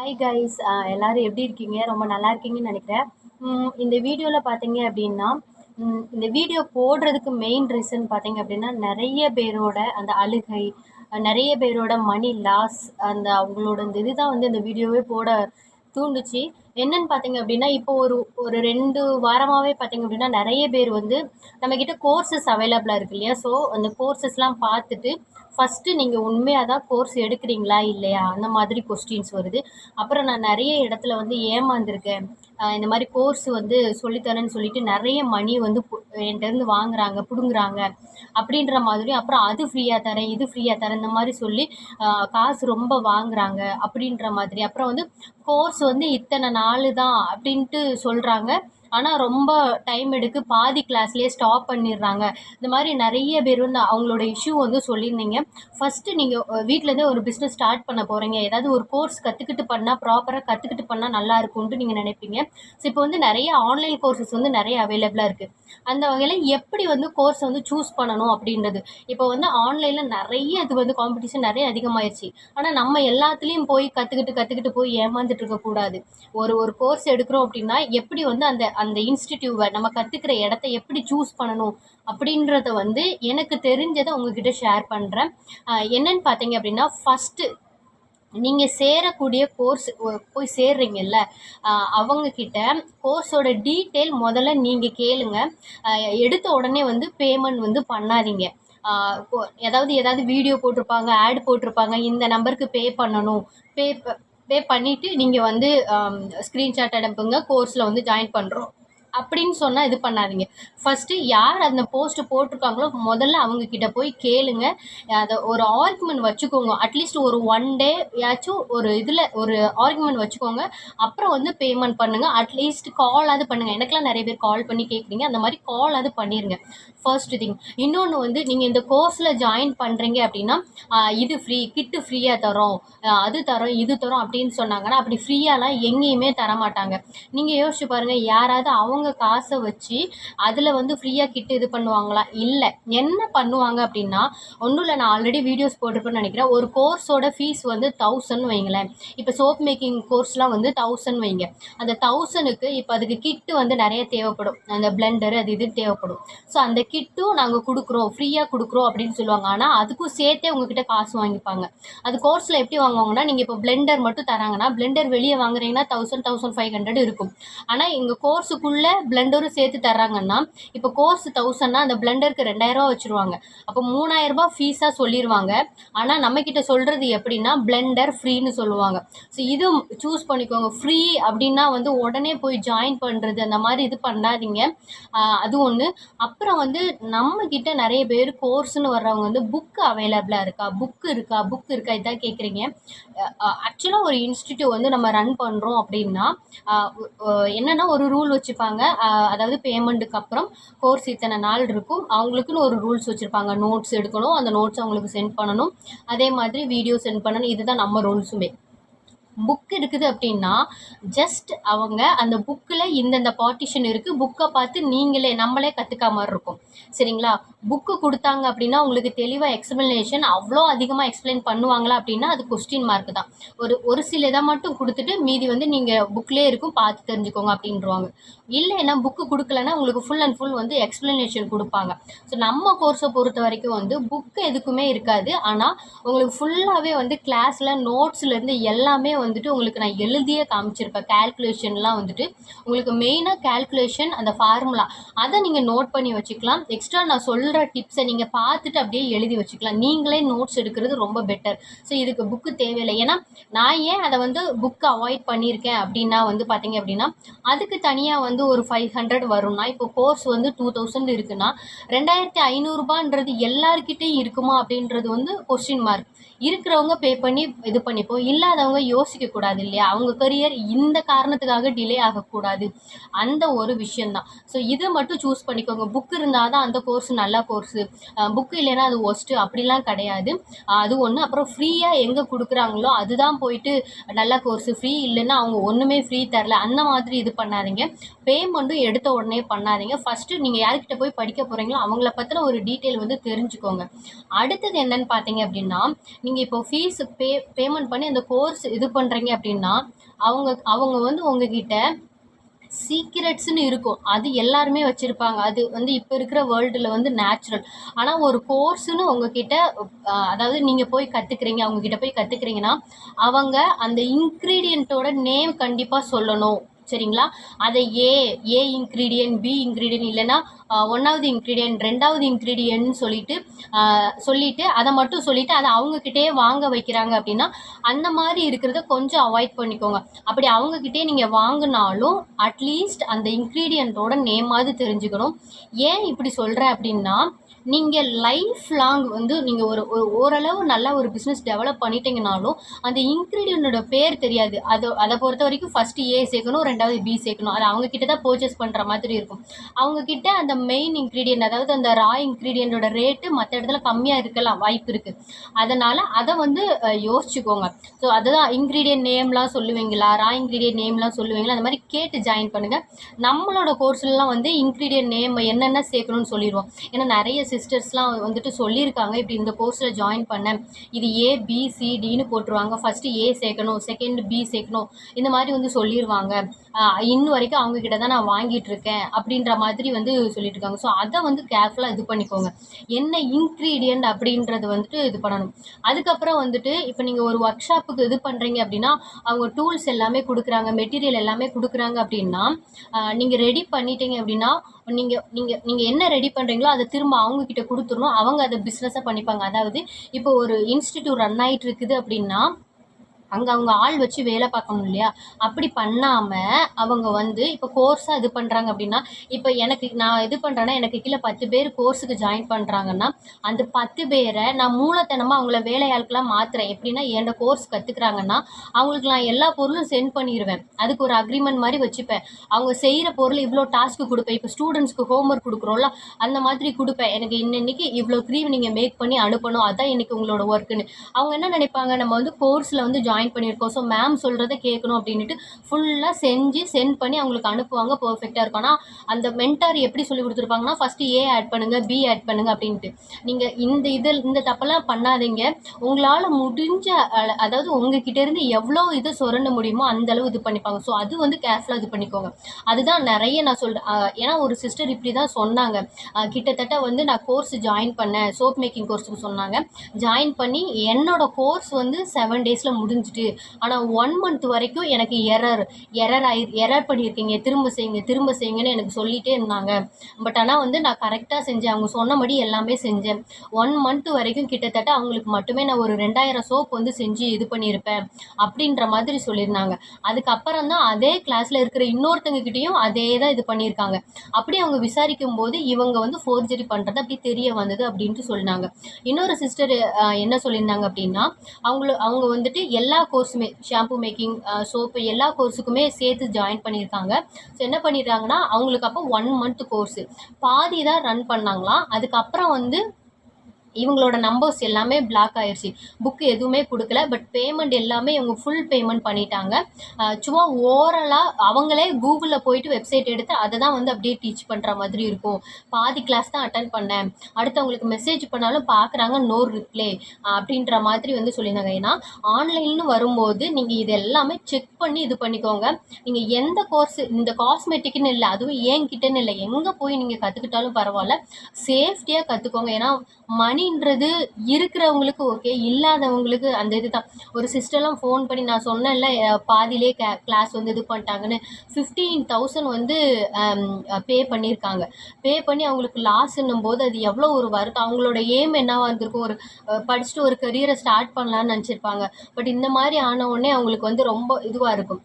Hi guys எல்லோரும் எப்படி இருக்கீங்க? ரொம்ப நல்லா இருக்கீங்கன்னு நினைக்கிறேன். இந்த வீடியோவில் பார்த்தீங்க அப்படின்னா இந்த வீடியோ போடுறதுக்கு மெயின் ரீசன் பார்த்தீங்க அப்படின்னா நிறைய பேரோட அந்த அழுகை நிறைய பேரோட மணி லாஸ் அந்த அவங்களோட இந்த இதுதான் வந்து இந்த வீடியோவே போட தூண்டுச்சு. என்னன்னு பார்த்தீங்க அப்படின்னா இப்போ ஒரு ஒரு ரெண்டு வாரமாகவே பார்த்தீங்க அப்படின்னா நிறைய பேர் வந்து நம்மக்கிட்ட கோர்சஸ் அவைலபிளாக இருக்கு இல்லையா? ஸோ அந்த கோர்சஸ்லாம் பார்த்துட்டு ஃபஸ்ட்டு நீங்கள் உண்மையாக தான் கோர்ஸ் எடுக்கிறீங்களா இல்லையா? அந்த மாதிரி கொஸ்டின்ஸ் வருது. அப்புறம் நான் நிறைய இடத்துல வந்து ஏமாந்துருக்கேன். இந்த மாதிரி கோர்ஸ் வந்து சொல்லித்தரேன்னு சொல்லிட்டு நிறைய மணி வந்து என்கிட்டருந்து என்கிட்டேருந்து வாங்குறாங்க பிடுங்குறாங்க அப்படின்ற மாதிரி. அப்புறம் அது ஃப்ரீயாக தரேன் இது ஃப்ரீயாக தரேன் இந்த மாதிரி சொல்லி காசு ரொம்ப வாங்குறாங்க அப்படின்ற மாதிரி. அப்புறம் வந்து கோர்ஸ் வந்து இத்தனை நாலு தான் அப்படின்ட்டு சொல்கிறாங்க ஆனால் ரொம்ப டைம் எடுக்கு பாதி கிளாஸ்லேயே ஸ்டாப் பண்ணிடுறாங்க. இந்த மாதிரி நிறைய பேர் வந்து அவங்களோட இஷ்யூ வந்து சொல்லியிருந்தீங்க. ஃபஸ்ட்டு நீங்கள் வீட்டிலேருந்தே ஒரு பிஸ்னஸ் ஸ்டார்ட் பண்ண போகிறீங்க ஏதாவது ஒரு கோர்ஸ் கற்றுக்கிட்டு பண்ணால் ப்ராப்பராக கற்றுக்கிட்டு பண்ணால் நல்லா இருக்கும்ன்ட்டு நீங்கள் நினைப்பீங்க. ஸோ இப்போ வந்து நிறைய ஆன்லைன் கோர்சஸ் வந்து நிறைய அவைலபிளாக இருக்குது அந்த வகையில் எப்படி வந்து கோர்ஸ் வந்து சூஸ் பண்ணணும் அப்படின்றது? இப்போ வந்து ஆன்லைனில் நிறைய இது வந்து காம்படிஷன் நிறைய அதிகமாயிருச்சு. ஆனால் நம்ம எல்லாத்துலேயும் போய் கற்றுக்கிட்டு கற்றுக்கிட்டு போய் ஏமாந்துட்டு இருக்கக்கூடாது. ஒரு ஒரு கோர்ஸ் எடுக்கிறோம் அப்படின்னா எப்படி வந்து அந்த அந்த இன்ஸ்டிடியூவை நம்ம கற்றுக்கிற இடத்த எப்படி சூஸ் பண்ணணும் அப்படின்றத வந்து எனக்கு தெரிஞ்சதை உங்ககிட்ட ஷேர் பண்ணுறேன் என்னன்னு பார்த்தீங்க அப்படின்னா ஃபஸ்ட்டு நீங்கள் சேரக்கூடிய கோர்ஸ் போய் சேர்றீங்கல்ல அவங்கக்கிட்ட கோர்ஸோட டீட்டெயில் முதல்ல நீங்கள் கேளுங்க. எடுத்த உடனே வந்து பேமெண்ட் வந்து பண்ணாதீங்க. ஏதாவது ஏதாவது வீடியோ போட்டிருப்பாங்க ஆட் போட்டிருப்பாங்க இந்த நம்பருக்கு பே பண்ணணும் பே பே பண்ணிவிட்டு நீங்கள் வந்து ஸ்க்ரீன்ஷாட் அனுப்புங்க கோர்ஸில் வந்து ஜாயின் பண்ணுறோம் அப்படின்னு சொன்னால் இது பண்ணாதீங்க. ஃபஸ்ட்டு யார் அந்த போஸ்ட்டு போட்டிருக்காங்களோ முதல்ல அவங்கக்கிட்ட போய் கேளுங்க. அதை ஒரு ஆர்குமெண்ட் வச்சுக்கோங்க. அட்லீஸ்ட் ஒரு ஒன் டே யாச்சும் ஒரு இதில் ஒரு ஆர்குமெண்ட் வச்சுக்கோங்க. அப்புறம் வந்து பேமெண்ட் பண்ணுங்கள் அட்லீஸ்ட் காலாவது பண்ணுங்கள் எனக்கெலாம் நிறைய பேர் கால் பண்ணி கேட்குறீங்க அந்த மாதிரி காலாவது பண்ணிடுங்க ஃபர்ஸ்ட் திங் இன்னொன்று வந்து நீங்கள் இந்த கோர்ஸில் ஜாயின் பண்ணுறீங்க அப்படின்னா இது ஃப்ரீ கிட்டு ஃப்ரீயாக தரோம். அது தரோம் இது தரோம் அப்படின்னு சொன்னாங்கன்னா அப்படி ஃப்ரீயாலாம் எங்கேயுமே தர மாட்டாங்க நீங்கள் யோசிச்சு பாருங்கள் யாராவது அவங்க காசை வச்சு அதில் வந்து ஃப்ரீயாக கிட்டு இது பண்ணுவாங்களா? இல்லை. என்ன பண்ணுவாங்க அப்படின்னா ஒன்றும் இல்லை நான் ஆல்ரெடி வீடியோஸ் போட்டிருப்பேன்னு நினைக்கிறேன். ஒரு கோர்ஸோட ஃபீஸ் வந்து தௌசண்ட் வைங்களேன். இப்போ சோப் மேக்கிங் கோர்ஸ்லாம் வந்து தௌசண்ட் வைங்க. அந்த தௌசண்ட்க்கு இப்போ அதுக்கு கிட்டு வந்து நிறைய தேவைப்படும். அந்த பிளெண்டர் அது இது தேவைப்படும். ஸோ அந்த கிட்டும் நாங்கள் கொடுக்குறோம். ஃப்ரீயாக கொடுக்குறோம் அப்படின்னு சொல்லுவாங்க. ஆனால் அதுக்கும் சேர்த்தே உங்ககிட்ட காசு வாங்கிப்பாங்க. அது கோர்ஸில் எப்படி வாங்குவாங்கன்னா நீங்கள் இப்போ பிளெண்டர் மட்டும் தராங்கன்னா பிளெண்டர் வெளியே வாங்குறீங்கன்னா தௌசண்ட் தௌசண்ட் ஃபைவ் ஹண்ட்ரட் இருக்கும். ஆனால் எங்கள் கோர்ஸுக்குள்ளே பிளெண்டரும் சேர்த்து தர்றாங்கன்னா இப்போ கோர்ஸ் தௌசண்ட்னா அந்த பிளெண்டருக்கு ரெண்டாயிரரூவா வச்சுருவாங்க. அப்போ மூணாயிரரூபா ஃபீஸாக சொல்லிடுவாங்க ஆனால் நம்மக்கிட்ட சொல்கிறது எப்படின்னா பிளெண்டர் ஃப்ரீன்னு சொல்லுவாங்க. ஸோ இது சூஸ் பண்ணிக்கோங்க. ஃப்ரீ அப்படின்னா வந்து உடனே போய் ஜாயின் பண்ணுறது அந்த மாதிரி இது பண்ணாதீங்க. அது ஒன்று அப்புறம் வந்து நம்மக்கிட்ட நிறைய பேர் கோர்ஸ்னு வர்றவங்க வந்து புக்கு அவைலபிளாக இருக்கா? புக்கு இருக்கா? புக் இருக்கா? இதான் கேட்குறீங்க ஆக்சுவலாக ஒரு இன்ஸ்டிடியூட் வந்து நம்ம ரன் பண்ணுறோம் அப்படின்னா என்னென்னா ஒரு ரூல் வச்சுப்பாங்க. வச்சுருப்பாங்க அதாவது பேமெண்ட்டுக்கு அப்புறம் கோர்ஸ் இத்தனை நாள் இருக்கும். அவங்களுக்குன்னு ஒரு ரூல்ஸ் வச்சுருப்பாங்க. நோட்ஸ் எடுக்கணும். அந்த நோட்ஸ் அவங்களுக்கு சென்ட் பண்ணணும். அதே மாதிரி வீடியோ சென்ட் பண்ணணும். இதுதான் நம்ம ரூல்ஸுமே புக் இருக்குது அப்படின்னா ஜஸ்ட் அவங்க அந்த புக்கில் இந்தந்த பார்ட்டிஷன் இருக்குது புக்கை பார்த்து நீங்களே நம்மளே கற்றுக்கா மாதிரி இருக்கும். சரிங்களா? புக்கு கொடுத்தாங்க அப்படின்னா உங்களுக்கு தெளிவாக எக்ஸ்ப்ளனேஷன் அவ்வளோ அதிகமாக எக்ஸ்பிளைன் பண்ணுவாங்களா அப்படின்னா அது கொஸ்டின் மார்க் தான். ஒரு ஒரு சில இதை மட்டும் கொடுத்துட்டு மீதி வந்து நீங்கள் புக்லேயே இருக்கும் பார்த்து தெரிஞ்சுக்கோங்க அப்படின்றவாங்க. இல்லைன்னா புக்கு கொடுக்கலன்னா உங்களுக்கு ஃபுல் அண்ட் ஃபுல் வந்து எக்ஸ்ப்ளனேஷன் கொடுப்பாங்க. ஸோ நம்ம கோர்ஸை பொறுத்த வரைக்கும் வந்து புக்கு எதுக்குமே இருக்காது. ஆனால் உங்களுக்கு ஃபுல்லாகவே வந்து கிளாஸில் நோட்ஸ்லேருந்து எல்லாமே வந்துட்டு உங்களுக்கு நான் எழுதியே காமிச்சிருப்பேன். கேல்குலேஷன்லாம் வந்துட்டு. உங்களுக்கு மெயினாக கேல்குலேஷன் அந்த ஃபார்முலா அதை நீங்கள் நோட் பண்ணி வச்சுக்கலாம். எக்ஸ்ட்ரா நான் சொல்கிற டிப்ஸை நீங்கள் பார்த்துட்டு அப்படியே எழுதி வச்சுக்கலாம். நீங்களே நோட்ஸ் எடுக்கிறது ரொம்ப பெட்டர் ஸோ இதுக்கு புக்கு தேவையில்லை. ஏன்னா நான் ஏன் அதை வந்து புக்கை அவாய்ட் பண்ணியிருக்கேன் அப்படின்னா வந்து பார்த்தீங்க அப்படின்னா அதுக்கு தனியாக வந்து ஒரு ஃபைவ் ஹண்ட்ரட் வரும்னா இப்போ கோர்ஸ் வந்து டூ தௌசண்ட் இருக்குன்னா ரெண்டாயிரத்தி ஐநூறுரூபான்றது எல்லாருக்கிட்டேயும் இருக்குமா அப்படின்றது வந்து கொஸ்டின் மார்க் இருக்கிறவங்க பே பண்ணி இது பண்ணிப்போம் இல்லாதவங்க யோசிக்கக்கூடாது இல்லையா? அவங்க கரியர் இந்த காரணத்துக்காக டிலே ஆகக்கூடாது. அந்த ஒரு விஷயந்தான் ஸோ இதை மட்டும் சூஸ் பண்ணிக்கோங்க. புக் இருந்தால் தான் அந்த கோர்ஸ் நல்ல கோர்ஸு புக்கு இல்லைன்னா அது ஒஸ்ட்டு அப்படிலாம் கிடையாது. அது ஒன்று அப்புறம் ஃப்ரீயாக எங்கே கொடுக்குறாங்களோ அதுதான் போயிட்டு நல்ல கோர்ஸு ஃப்ரீ இல்லைன்னா அவங்க ஒன்றுமே ஃப்ரீ தரல. அந்த மாதிரி இது பண்ணாதீங்க. பேமெண்ட்டும் எடுத்த உடனே பண்ணாதீங்க. ஃபஸ்ட்டு நீங்கள் யார்கிட்ட போய் படிக்க போகிறீங்களோ அவங்கள பற்றின ஒரு டீட்டெயில் வந்து தெரிஞ்சுக்கோங்க. அடுத்தது என்னன்னு பார்த்தீங்க அப்படின்னா நீங்கள் இப்போ ஃபீஸ் பே பேமெண்ட் பண்ணி அந்த கோர்ஸ் இது பண்ணுறீங்க அப்படின்னா அவங்க அவங்க வந்து உங்ககிட்ட சீக்ரெட்ஸ்னு இருக்கும். அது எல்லாருமே வச்சுருப்பாங்க. அது வந்து இப்போ இருக்கிற வேர்ல்டில் வந்து நேச்சுரல் ஆனால் ஒரு கோர்ஸுன்னு உங்ககிட்ட அதாவது நீங்கள் போய் கற்றுக்குறீங்க அவங்கக்கிட்ட போய் கற்றுக்குறீங்கன்னா அவங்க அந்த இன்க்ரீடியண்ட்டோட நேம் கண்டிப்பாக சொல்லணும். சரிங்களா? அதை A A ingredient B ingredient இல்லைன்னா ஒன்றாவது இன்க்ரீடியன்ட் ரெண்டாவது இன்க்ரீடியன்ட்னு சொல்லிட்டு சொல்லிவிட்டு சொல்லிட்டு அதை மட்டும் சொல்லிட்டு அதை அவங்கக்கிட்டே வாங்க வைக்கிறாங்க அப்படின்னா அந்த மாதிரி இருக்கிறத கொஞ்சம் அவாய்ட் பண்ணிக்கோங்க. அப்படி அவங்கக்கிட்டே நீங்கள் வாங்கினாலும் அட்லீஸ்ட் அந்த இன்க்ரீடியண்ட்டோட நேமாவது தெரிஞ்சுக்கணும். ஏன் இப்படி சொல்கிறேன் அப்படின்னா நீங்கள் லைஃப் லாங் வந்து நீங்கள் ஒரு ஒரு ஓரளவு நல்ல ஒரு பிஸ்னஸ் டெவலப் பண்ணிட்டீங்கனாலும் அந்த இன்க்ரீடியண்ட்டோட பேர் தெரியாது. அது அதை பொறுத்த வரைக்கும் ஃபஸ்ட்டு ஏ சேர்க்கணும் ரெண்டாவது பி சேர்க்கணும். அது அவங்கக்கிட்ட தான் பர்ச்சேஸ் பண்ணுற மாதிரி இருக்கும். அவங்கக்கிட்ட அந்த மெயின் இன்க்ரீடியன்ட் அதாவது அந்த ரா இன்க்ரீடியண்டோட ரேட்டு மற்ற இடத்துல கம்மியாக இருக்கலாம் வாய்ப்பு இருக்குது அதனால் அதை வந்து யோசிச்சுக்கோங்க. ஸோ அதுதான் இன்க்ரீடியன்ட் நேம்லாம் சொல்லுவீங்களா? ரா இன்க்ரீடியன்ட் நேம்லாம் சொல்லுவீங்களா? அந்த மாதிரி கேட்டு ஜாயின் பண்ணுங்கள் நம்மளோட கோர்ஸ்லாம் வந்து இன்க்ரீடியன்ட் நேம் என்னென்ன சேர்க்கணும்னு சொல்லிடுவோம். ஏன்னா நிறைய சிஸ்டர்ஸ்லாம் வந்துட்டு சொல்லியிருக்காங்க. இப்படி இந்த கோர்ஸில் ஜாயின் பண்ணேன். இது ஏ பி சி டின்னு போட்டுருவாங்க. ஃபஸ்ட்டு ஏ சேர்க்கணும். செகண்ட் பி சேர்க்கணும். இந்த மாதிரி வந்து சொல்லிடுவாங்க இன்ன வரைக்கும் அவங்க கிட்ட தான் நான் வாங்கிட்டு இருக்கேன் அப்படின்ற மாதிரி வந்து சொல்லிட்டு இருக்காங்க ஸோ அதை வந்து கேர்ஃபுல்லாக இது பண்ணிக்கோங்க. என்ன இன்க்ரீடியன்ட் அப்படின்றது வந்துட்டு இது பண்ணணும். அதுக்கப்புறம் வந்துட்டு இப்போ நீங்கள் ஒரு ஒர்க் ஷாப்புக்கு இது பண்ணுறீங்க அப்படின்னா அவங்க டூல்ஸ் எல்லாமே கொடுக்குறாங்க மெட்டீரியல் எல்லாமே கொடுக்குறாங்க அப்படின்னா நீங்கள் ரெடி பண்ணிட்டீங்க அப்படின்னா நீங்கள் நீங்கள் நீங்கள் என்ன ரெடி பண்ணுறீங்களோ அதை திரும்ப அவங்கக்கிட்ட கொடுத்துடணும். அவங்க அதை பிஸ்னஸாக பண்ணிப்பாங்க. அதாவது இப்போ ஒரு இன்ஸ்டிடியூட் ரன் ஆகிட்டு இருக்குது அப்படின்னா அங்கே அவங்க ஆள் வச்சு வேலை பார்க்கணும் இல்லையா? அப்படி பண்ணாமல் அவங்க வந்து இப்போ கோர்ஸாக இது பண்ணுறாங்க அப்படின்னா இப்போ எனக்கு நான் இது பண்ணுறேன்னா எனக்கு கீழே பத்து பேர் கோர்ஸுக்கு ஜாயின் பண்ணுறாங்கன்னா அந்த பத்து பேரை நான் மூலத்தனமாக அவங்கள வேலையாளுக்கெல்லாம் மாற்றுறேன் எப்படின்னா என்னோட கோர்ஸ் கற்றுக்குறாங்கன்னா அவங்களுக்கு நான் எல்லா பொருளும் சென்ட் பண்ணிடுவேன் அதுக்கு ஒரு அக்ரிமெண்ட் மாதிரி வச்சுப்பேன். அவங்க செய்கிற பொருள் இவ்வளோ டாஸ்க்கு கொடுப்பேன். இப்போ ஸ்டூடெண்ட்ஸ்க்கு ஹோம்ஒர்க் கொடுக்குறோம்ல அந்த மாதிரி கொடுப்பேன். எனக்கு இன்னன்னைக்கு இவ்வளோ க்ரீம் நீங்கள் மேக் பண்ணி அனுப்பணும். அதான் இன்னைக்கு உங்களோட ஒர்க்குன்னு அவங்க என்ன நினைப்பாங்க? நம்ம வந்து கோர்ஸில் வந்து ஜாயின் ஜாயின் பண்ணியிருக்கோம். ஸோ மேம் சொல்கிறத கேட்கணும் அப்படின்ட்டு ஃபுல்லாக செஞ்சு சென்ட் பண்ணி அவங்களுக்கு அனுப்புவாங்க. பர்ஃபெக்டாக இருக்கும். ஆனால் அந்த மென்டார் எப்படி சொல்லி கொடுத்துருப்பாங்கன்னா ஃபஸ்ட்டு ஏ ஆட் பண்ணுங்கள் பி ஆட் பண்ணுங்கள் அப்படின்ட்டு. நீங்கள் இந்த இதில் இந்த தப்பெல்லாம் பண்ணாதீங்க. உங்களால் முடிஞ்ச அதாவது உங்ககிட்ட இருந்து எவ்வளோ இதை சுரண்ட முடியுமோ அந்த அளவு இது பண்ணிப்பாங்க. ஸோ அது வந்து கேர்ஃபுல்லாக இது பண்ணிக்கோங்க. அதுதான் நிறைய நான் சொல்கிறேன் ஏன்னா ஒரு சிஸ்டர் இப்படி தான் சொன்னாங்க. கிட்டத்தட்ட வந்து நான் கோர்ஸ் ஜாயின் பண்ணேன். சோப் மேக்கிங் கோர்ஸுக்கு சொன்னாங்க. ஜாயின் பண்ணி என்னோட கோர்ஸ் வந்து செவன் டேஸில் முடிஞ்சு முடிஞ்சிட்டு. ஆனால் ஒன் மந்த் வரைக்கும் எனக்கு எரர் எரர் ஆயி எரர் பண்ணியிருக்கீங்க. திரும்ப செய்யுங்க திரும்ப செய்யுங்கன்னு எனக்கு சொல்லிகிட்டே இருந்தாங்க. பட் ஆனால் வந்து நான் கரெக்டாக செஞ்சேன். அவங்க சொன்னபடி எல்லாமே செஞ்சேன். ஒன் மந்த் வரைக்கும் கிட்டத்தட்ட அவங்களுக்கு மட்டுமே நான் ஒரு ரெண்டாயிரம் சோப் வந்து செஞ்சு இது பண்ணியிருப்பேன் அப்படின்ற மாதிரி சொல்லியிருந்தாங்க. அதுக்கப்புறம் தான் அதே கிளாஸில் இருக்கிற இன்னொருத்தங்க கிட்டேயும் அதே தான் இது பண்ணியிருக்காங்க. அப்படி அவங்க விசாரிக்கும் போது இவங்க வந்து ஃபோர்ஜரி பண்ணுறது அப்படி தெரிய வந்தது அப்படின்ட்டு சொன்னாங்க இன்னொரு சிஸ்டர் என்ன சொல்லியிருந்தாங்க அப்படின்னா அவங்கள அவங்க வந்துட்டு எல்லா கோர்ஸுமே ஷாம்பு மேக்கிங் சோப்பு எல்லா கோர்ஸுக்குமே சேர்த்து ஜாயின் பண்ணியிருக்காங்க. ஸோ என்ன பண்ணிடுறாங்கன்னா அவங்களுக்கு அப்போ ஒன் மந்த் கோர்ஸு பாதி தான் ரன் பண்ணாங்களாம். அதுக்கப்புறம் வந்து இவங்களோட நம்பர்ஸ் எல்லாமே பிளாக் ஆயிடுச்சு புக்கு எதுவுமே கொடுக்கல பட் பேமெண்ட் எல்லாமே இவங்க ஃபுல் பேமெண்ட் பண்ணிட்டாங்க. சும்மா ஓரலாக அவங்களே கூகுளில் போயிட்டு வெப்சைட் எடுத்து அதை தான் வந்து அப்படியே டீச் பண்ணுற மாதிரி இருக்கும். பாதி கிளாஸ் தான் அட்டன் பண்ணேன். அடுத்தவங்களுக்கு மெசேஜ் பண்ணாலும் பார்க்குறாங்க நோ ரிப்ளே அப்படின்ற மாதிரி வந்து சொல்லியிருந்தாங்க. ஏன்னா ஆன்லைன்னு வரும்போது நீங்கள் இது எல்லாமே செக் பண்ணி இது பண்ணிக்கோங்க. நீங்கள் எந்த கோர்ஸ் இந்த காஸ்மெட்டிக்னு இல்லை அதுவும் ஏன் கிட்டன்னு இல்லை எங்கே போய் நீங்கள் கற்றுக்கிட்டாலும் பரவாயில்ல. சேஃப்டியாக கற்றுக்கோங்க ஏன்னா மணின்றது இருக்கிறவங்களுக்கு ஓகே இல்லாதவங்களுக்கு அந்த இது தான் ஒரு சிஸ்டர்லாம் ஃபோன் பண்ணி நான் சொன்னேன்ல பாதியிலே கே கிளாஸ் வந்து இது பண்ணிட்டாங்கன்னு. ஃபிஃப்டீன் தௌசண்ட் வந்து பே பண்ணியிருக்காங்க. பே பண்ணி அவங்களுக்கு லாஸ்ன்னும் போது அது எவ்வளோ ஒரு வருத்தம். அவங்களோட எய்ம் என்னவாக இருந்திருக்கும்? ஒரு படிச்சுட்டு ஒரு கரியரை ஸ்டார்ட் பண்ணலான்னு நினச்சிருப்பாங்க. பட் இந்த மாதிரி ஆன உடனே அவங்களுக்கு வந்து ரொம்ப இதுவாக இருக்கும்.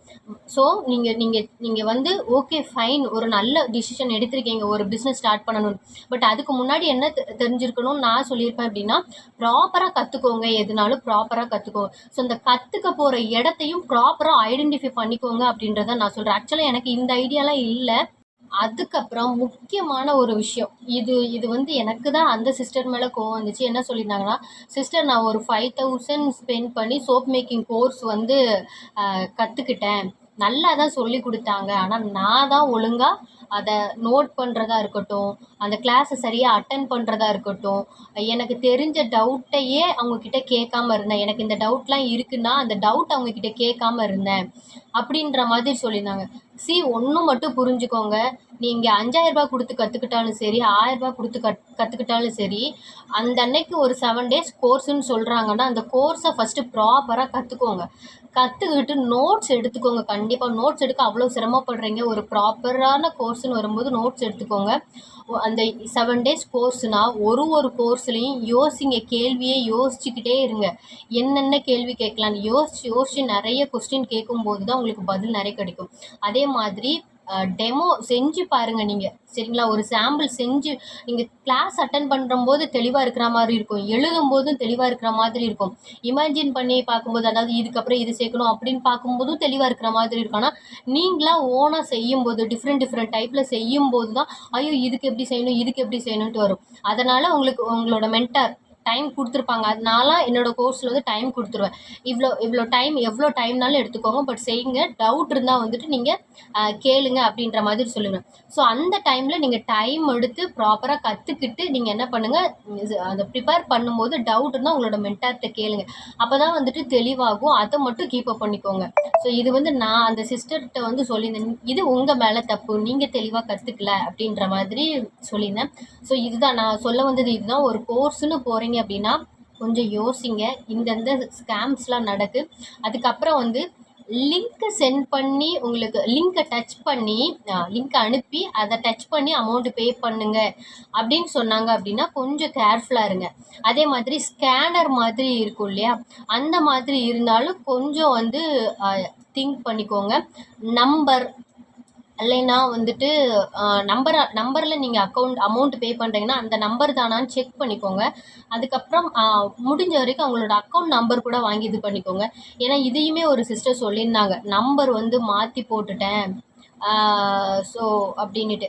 ஸோ நீங்கள் நீங்கள் நீங்கள் வந்து ஓகே ஃபைன் ஒரு நல்ல டிசிஷன் எடுத்திருக்கீங்க. ஒரு பிஸ்னஸ் ஸ்டார்ட் பண்ணணும் பட் அதுக்கு முன்னாடி என்ன தெரிஞ்சிருக்கணும்னு நான் சொல்லியிருப்பேன் அப்படின்னா ப்ராப்பராக கற்றுக்கோங்க எதுனாலும் ப்ராப்பராக கற்றுக்கோங்க ஸோ இந்த கற்றுக்க போகிற இடத்தையும் ப்ராப்பராக ஐடென்டிஃபை பண்ணிக்கோங்க அப்படின்றத நான் சொல்கிறேன் ஆக்சுவலாக எனக்கு இந்த ஐடியாலாம் இல்லை. அதுக்கப்புறம் முக்கியமான ஒரு விஷயம். இது இது வந்து எனக்கு தான் அந்த சிஸ்டர் மேலே கோவம் வந்துச்சு. என்ன சொல்லியிருந்தாங்கன்னா சிஸ்டர் நான் ஒரு ஃபைவ் தௌசண்ட் ஸ்பெண்ட் பண்ணி சோப் மேக்கிங் கோர்ஸ் வந்து கற்றுக்கிட்டேன் நல்லா தான் சொல்லி கொடுத்தாங்க. ஆனால் நான் தான் ஒழுங்காக அதை நோட் பண்ணுறதா இருக்கட்டும் அந்த கிளாஸை சரியாக அட்டன் பண்ணுறதா இருக்கட்டும் எனக்கு தெரிஞ்ச டவுட்டையே அவங்கக்கிட்ட கேட்காம இருந்தேன். எனக்கு இந்த டவுட்லாம் இருக்குன்னா அந்த டவுட் அவங்கக்கிட்ட கேட்காம இருந்தேன். அப்படின்ற மாதிரி சொல்லியிருந்தாங்க. சி ஒன்று மட்டும் புரிஞ்சுக்கோங்க. நீங்கள் அஞ்சாயிரரூபா கொடுத்து கற்றுக்கிட்டாலும் சரி ஆயிரரூபா கொடுத்து கத் கற்றுக்கிட்டாலும் சரி அந்த அன்னைக்கு ஒரு செவன் டேஸ் கோர்ஸுன்னு சொல்கிறாங்கன்னா அந்த கோர்ஸை ஃபஸ்ட்டு ப்ராப்பராக கற்றுக்கோங்க கற்றுக்கிட்டு நோட்ஸ் எடுத்துக்கோங்க. கண்டிப்பாக நோட்ஸ் எடுக்க அவ்வளோ சிரமப்படுறீங்க. ஒரு ப்ராப்பரான கோர்ஸ்னு வரும்போது நோட்ஸ் எடுத்துக்கோங்க. அந்த செவன் டேஸ் கோர்ஸ்னால் ஒரு ஒரு கோர்ஸ்லேயும் யோசிங்க. கேள்வியே யோசிச்சுக்கிட்டே இருங்க. என்னென்ன கேள்வி கேட்கலான்னு யோசிச்சு யோசிச்சு நிறைய கொஸ்டின் கேட்கும்போது தான் உங்களுக்கு பதில் நிறைய கிடைக்கும். அதே மாதிரி டெமோ செஞ்சு பாருங்கள் நீங்கள் சரிங்களா? ஒரு சாம்பிள் செஞ்சு நீங்கள் கிளாஸ் அட்டன் பண்ணுறம்போது தெளிவாக இருக்கிற மாதிரி இருக்கும். எழுதும் போதும் தெளிவாக இருக்கிற மாதிரி இருக்கும். இமேஜின் பண்ணி பார்க்கும்போது அதாவது இதுக்கப்புறம் இது சேர்க்கணும் அப்படின்னு பார்க்கும்போதும் தெளிவாக இருக்கிற மாதிரி இருக்கும். ஆனால் நீங்களாக ஓனாக செய்யும்போது டிஃப்ரெண்ட் டிஃப்ரெண்ட் டைப்பில் செய்யும்போது தான் ஐயோ இதுக்கு எப்படி செய்யணும்? இதுக்கு எப்படி செய்யணுன்ட்டு வரும். அதனால் உங்களுக்கு உங்களோட மென்டார் டைம் கொடுத்துருப்பாங்க. அதனால என்னோட கோர்ஸில் வந்து டைம் கொடுத்துருவேன். இவ்வளோ இவ்வளோ டைம் எவ்வளோ டைம்னாலும் எடுத்துக்கோங்க. பட் செய்யுங்க. டவுட் இருந்தால் வந்துட்டு நீங்கள் கேளுங்க அப்படின்ற மாதிரி சொல்லுவேன் ஸோ அந்த டைமில் நீங்கள் டைம் எடுத்து ப்ராப்பராக கற்றுக்கிட்டு நீங்கள் என்ன பண்ணுங்கள் அதை ப்ரிப்பேர் பண்ணும்போது டவுட் இருந்தால் உங்களோட மென்டார்கிட்ட கேளுங்க. அப்போ தான் வந்துட்டு தெளிவாகும். அதை மட்டும் கீப் அப் பண்ணிக்கோங்க. ஸோ இது வந்து நான் அந்த சிஸ்டர்கிட்ட வந்து சொல்லியிருந்தேன். இது உங்கள் மேலே தப்பு. நீங்கள் தெளிவாக கற்றுக்கல அப்படின்ற மாதிரி சொல்லியிருந்தேன். ஸோ இதுதான். நான் சொல்ல வந்தது இதுதான். ஒரு கோர்ஸ்னு போகிறீங்க அப்படின்னா கொஞ்சம் யோசிங்க. இந்தந்த ஸ்கேம்ஸ்லாம் நடக்கு. அதுக்கப்புறம் வந்து லிங்க்கை சென்ட் பண்ணி உங்களுக்கு லிங்க்கை டச் பண்ணி லிங்க்கை அனுப்பி அதை டச் பண்ணி அமௌண்ட்டு பே பண்ணுங்க. அப்படின்னு சொன்னாங்க அப்படின்னா கொஞ்சம் கேர்ஃபுல்லாக இருங்க. அதே மாதிரி ஸ்கேனர் மாதிரி இருக்கும் இல்லையா? அந்த மாதிரி இருந்தாலும் கொஞ்சம் வந்து திங்க் பண்ணிக்கோங்க. நம்பர் இல்லைன்னா வந்துட்டு நம்பரை நம்பரில் நீங்கள் அக்கௌண்ட் அமௌண்ட் பே பண்ணுறீங்கன்னா அந்த நம்பர் தானான்னு செக் பண்ணிக்கோங்க. அதுக்கப்புறம் ஆஹ், முடிஞ்ச வரைக்கும் அவங்களோட அக்கௌண்ட் நம்பர் கூட வாங்கி இது பண்ணிக்கோங்க. ஏன்னா இதையுமே ஒரு சிஸ்டர் சொல்லியிருந்தாங்க. நம்பர் வந்து மாற்றி போட்டுட்டேன். ஸோ அப்படின்னுட்டு.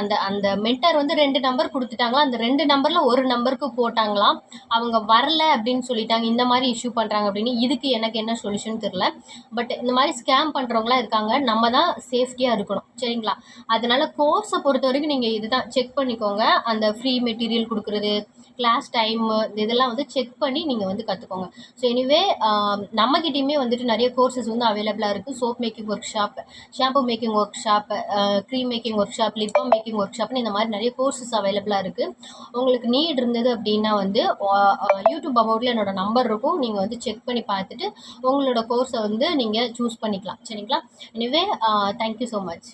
அந்த அந்த மென்டர் வந்து ரெண்டு நம்பர் கொடுத்துட்டாங்களா? அந்த ரெண்டு நம்பரில் ஒரு நம்பருக்கு போட்டாங்களாம். அவங்க வரல அப்படின்னு சொல்லிட்டாங்க. இந்த மாதிரி இஷ்யூ பண்ணுறாங்க அப்படின்னு. இதுக்கு எனக்கு என்ன சொல்யூஷன் தெரில பட் இந்த மாதிரி ஸ்கேம் பண்ணுறவங்களாம் இருக்காங்க. நம்ம தான் சேஃப்டியாக இருக்கணும். சரிங்களா? அதனால் கோர்ஸை பொறுத்த வரைக்கும் நீங்கள் இதுதான் செக் பண்ணிக்கோங்க. அந்த ஃப்ரீ மெட்டீரியல் கொடுக்குறது கிளாஸ் டைமு இதெல்லாம் வந்து செக் பண்ணி நீங்கள் வந்து கற்றுக்கோங்க ஸோ எனிவே நம்மக்கிட்டேயுமே வந்துட்டு நிறைய கோர்சஸ் வந்து அவைலபிளாக இருக்குது soap making workshop shampoo making workshop cream making workshop lip balm making work ஷாப்னு இந்த மாதிரி நிறைய கோர்சஸ் அவைலபிளாக இருக்குது உங்களுக்கு நீட் இருந்தது அப்படின்னா வந்து யூடியூப் அபவுட்டில் என்னோட நம்பர் இருக்கும். நீங்கள் வந்து செக் பண்ணி பார்த்துட்டு உங்களோட கோர்ஸை வந்து நீங்கள் சூஸ் பண்ணிக்கலாம். சரிங்களா? Anyway thank you so much